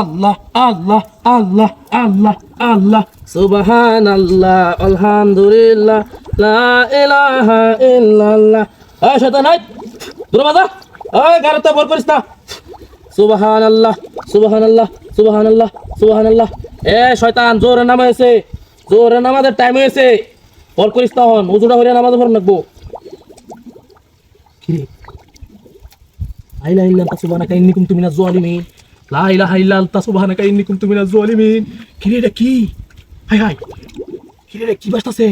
আল্লাহ আল্লাহ আল্লাহ আল্লাহ আল্লাহ। সুবাহান আল্লাহ আলহামদুলিল্লাহ, লা বল করিস না সুবাহান আল্লাহ সুবাহান আল্লাহ সুবাহান আল্লাহ সুবাহান আল্লাহ এ শয়তান, জোরে নামা হয়েছে জোরে নামাজের টাইম হয়েছে বল করিস না হন, উজুটা হইলে নামাজ ফরম লাগবো। কি আইলা ইল্লা সুবহানাকা, ইন্নী কুনতু মিনাজ জালিমিন লা ইলাহা ইল্লা আনতা সুবহানাকা ইন্নী কুনতু মিনাজ জালিমিন কি রে, কি? Hi hi. কি রে, কি বাসতাছে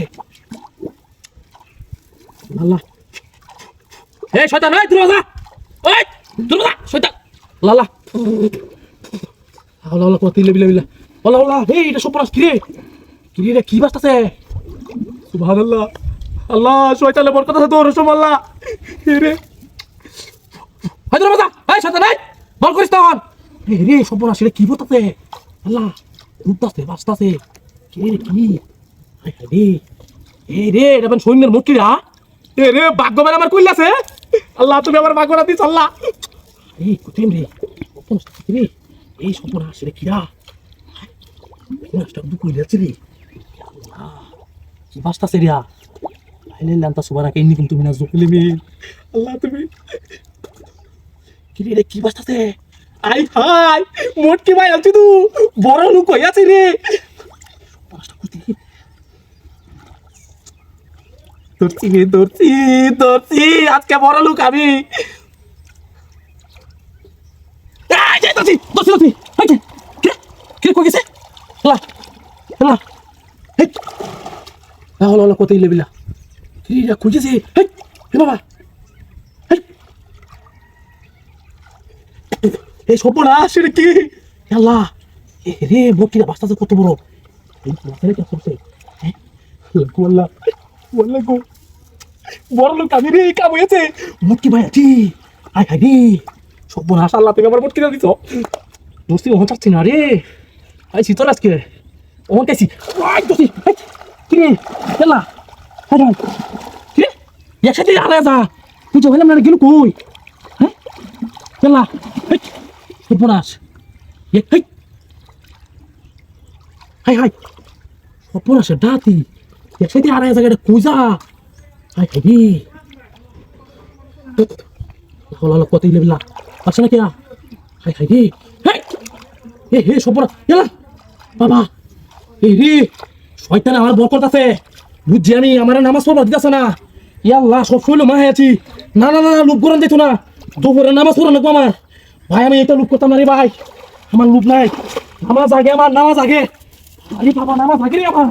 আল্লাহ। এ, শয়তান, এই, দরজা। ওই দরজা, শয়তান। লালা আল্লাহ আল্লাহ কোতি বিলা বিলা আল্লাহ আল্লাহ হে এটা সপরাস কি রে রে, কি বাসতাছে সুবহানাল্লাহ। আল্লাহ, শয়তানের বরকত আছে তোর, সুবহানাল্লাহ। হে রে। হাই দরজা হাই শয়তান হাই রে রে সম্পূর্ণ আসলে কি বলতাছে? আল্লাহ উঠতাছে বাঁচতাছে। কে রে কি? রে। এ রে এটা ben সৈন্যের মুখ কিরা এ রে ভাগ্যবান আমার কইলাছে আল্লাহ তুমি আমার ভাগ্যটা দিস আল্লাহ। রে সম্পূর্ণ আসতেছে রে। এই সম্পূর্ণ আসলে কিরা? রে। আল্লাহ, কি মিনা জুকলিমি আল্লাহ তুমি রে কি বাস্তাছে আই হাই, মোটকি ভাই আলছি তু, বড় লোক হই আছে রে। ধরছি ধরছি ধরছি, আজকে বড় লোক আমি। ধরছি ধরছি ধরছি। এই যে, কে কে কই গেছে? হলা হলা এই। হলা হলা, কত ইলে বিলা কিরে রে কই গেছে এই হে বাবা। এই সর্বনাশ এটা কি? আল্লাহ রে বকিরা বাস্তাছে কত বড়। এই মাথায় কে করছে হ্যাঁ? আল্লাহ বললে বড় লোক আমি রে কাম হয়েছে। মুটকি ভাই আছি আই হাই রে। সর্বনাশ আল্লাহ তুমি আমার মুটকি দিছ। দোস্তি ওহন চাচ্ছি না রে। আইছি তোর আজকে। ওহন চাইছি আই দোস্তি আই, কি রে? হাই হাই কি একসাথে আরে যা পুজো হইলাম না গেল কই? হ্যাঁ? Yalla. সর্বনাশ। হেই। Hi hi. সর্বনাশের ডাতি। একসাথে আর এক জায়গাটা কুজা। হাই হাই লাও, কত ইলে বিলা। না? হাই হাই রে হেই। হে সর্বনাশ। ইয়ালা বাবা। এই রে। শয়তানে আমার বর করতেছে। বুঝছি আমি আমার নামাজ পড়বার দিতেছে না। ইয়াল্লাহ সব শৈল মা আছি। না না না লুপ করান যেত না। দুপুরে নামাজ পড়া নাকবো আমার। ভাই, আমি এটা লুপ করতাম না রে ভাই। আমার লুপ নাই। নামাজ আগে আমার নামাজ আগে আরে বাবা নামাজ আগে রে আমার